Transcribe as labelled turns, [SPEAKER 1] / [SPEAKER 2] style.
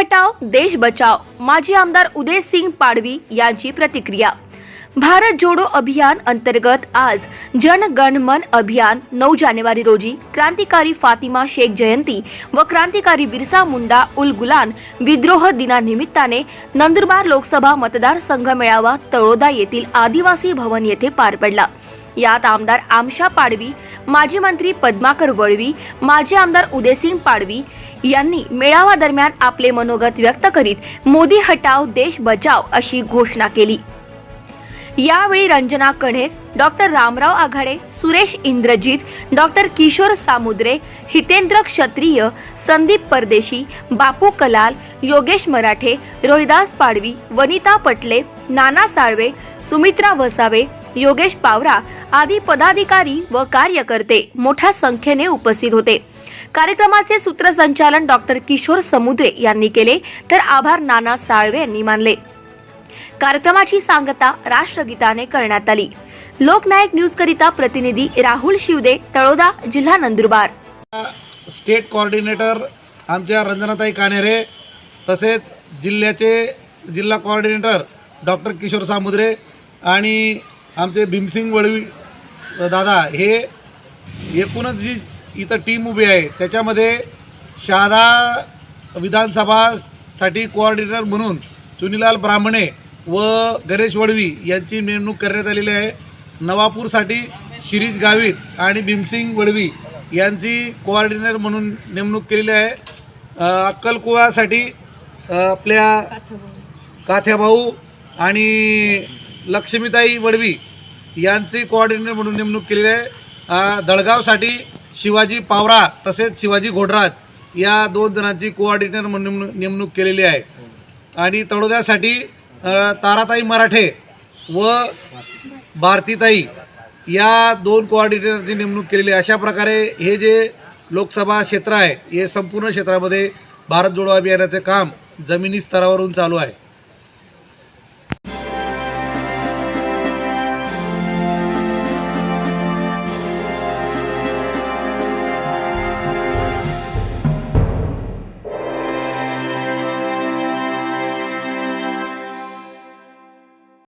[SPEAKER 1] हटाव देश बचाव. माजी आमदार उदय सिंग पाडवी यांची प्रतिक्रिया. भारत जोडो अभियान अंतर्गत आज जन गण मन अभियान नऊ जानेवारी रोजी क्रांतिकारी फातिमा शेख जयंती व क्रांतिकारी बिरसा मुंडा उल गुलान विद्रोह दिनानिमित्ताने नंदुरबार लोकसभा मतदारसंघ मेळावा तळोदा येथील आदिवासी भवन येथे पार पडला. यात आमदार आमशा पाडवी माजी मंत्री पद्माकर वळवी माजी आमदार उदयसिंग पाडवी यांनी मेळावा दरम्यान आपले मनोगत व्यक्त करीत मोदी हटाव देश बचाव अशी घोषणा केली. यावेळी रंजना कणे डॉक्टर रामराव आघाडे सुरेश इंद्रजीत डॉक्टर किशोर सामुद्रे हितेंद्र क्षत्रिय संदीप परदेशी बापू कलाल योगेश मराठे रोहिदास पाडवी वनिता पटले नाना साळवे सुमित्रा वसावे योगेश पावरा आदी पदाधिकारी व कार्यकर्ते मोठ्या संख्येने उपस्थित होते. कार्यक्रमाचे सूत्रसंचालन डॉक्टर किशोर समुद्रे यांनी केले तर आभार नाना साळवे यांनी मानले. कार्यक्रमाची सांगता राष्ट्रगीताने करण्यात आली. लोकनायक न्यूज करिता प्रतिनिधी राहुल शिवदे तळोदा जिल्हा नंदुरबार.
[SPEAKER 2] स्टेट कोऑर्डिनेटर आमच्या रंजनाताई कानेरे तसेच जिल्ह्याचे जिल्हा कोऑर्डिनेटर डॉक्टर किशोर सामुद्रे आणि आमचे भीमसिंग वळवी दादा हे एकूणच जी इथं टीम उभी आहे. त्याच्यामध्ये शहादा विधानसभासाठी कोऑर्डिनेटर म्हणून चुनीलाल ब्राह्मणे व गणेश वडवी यांची नेमणूक करण्यात आलेली आहे. नवापूरसाठी शिरीष गावित आणि भीमसिंग वडवी यांची कोऑर्डिनेटर म्हणून नेमणूक केलेली आहे. अक्कलकुवासाठी आपल्या काथ्याभाऊ आणि लक्ष्मीताई वडवी यांची कोऑर्डिनेटर म्हणून नेमणूक केलेली आहे. दळगावसाठी शिवाजी पावरा तसेच शिवाजी घोडराज या दोन जणांची कोऑर्डिनेटर म्हणून नेमणूक- केलेली आहे. आणि तळोद्यासाठी ताराताई मराठे व भारतीताई या दोन कोऑर्डिनेटरची नेमणूक केलेली आहे. अशा प्रकारे हे जे लोकसभा क्षेत्र आहे हे संपूर्ण क्षेत्रामध्ये भारत जोडो अभियानाचे काम जमिनी स्तरावरून चालू आहे.